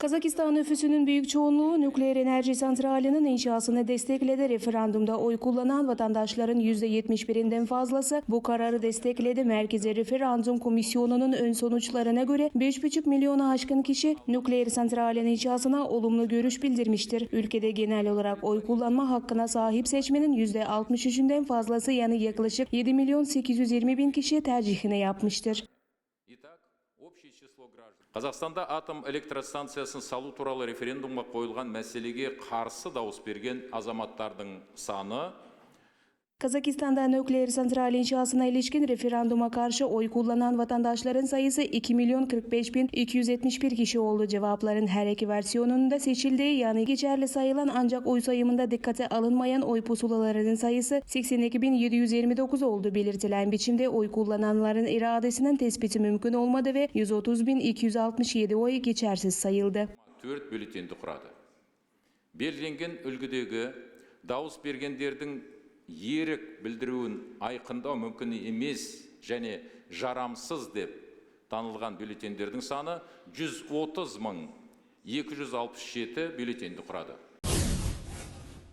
Kazakistan nüfusunun büyük çoğunluğu nükleer enerji santralinin inşasını destekledi. Referandumda oy kullanan vatandaşların %71'inden fazlası bu kararı destekledi. Merkezi Referandum Komisyonu'nun ön sonuçlarına göre 5,5 milyona aşkın kişi nükleer santralin inşasına olumlu görüş bildirmiştir. Ülkede genel olarak oy kullanma hakkına sahip seçmenin %63'ünden fazlası yani yaklaşık 7 milyon 820 bin kişi tercihini yapmıştır. Қазақстанда атом электростанциясын салу туралы референдумға қойылған мәселеге қарсы дауыс берген азаматтардың саны Kazakistan'da nükleer santral inşasına ilişkin referanduma karşı oy kullanan vatandaşların sayısı 2 milyon 45 bin 271 kişi oldu. Cevapların her iki versiyonunda seçildiği yani geçerli sayılan ancak oy sayımında dikkate alınmayan oy pusulalarının sayısı 82 bin 729 oldu. Belirtilen biçimde oy kullananların iradesinin tespiti mümkün olmadı ve 130 bin 267 oy geçersiz sayıldı. 4 бюллетенді құрады белгіленген үлгідегі дауыс бергендердің ерік білдіруін айқындау мүмкін емес және жарамсыз деп танылған бюллетендердің саны 130 мың 267 бюллетенді құрады.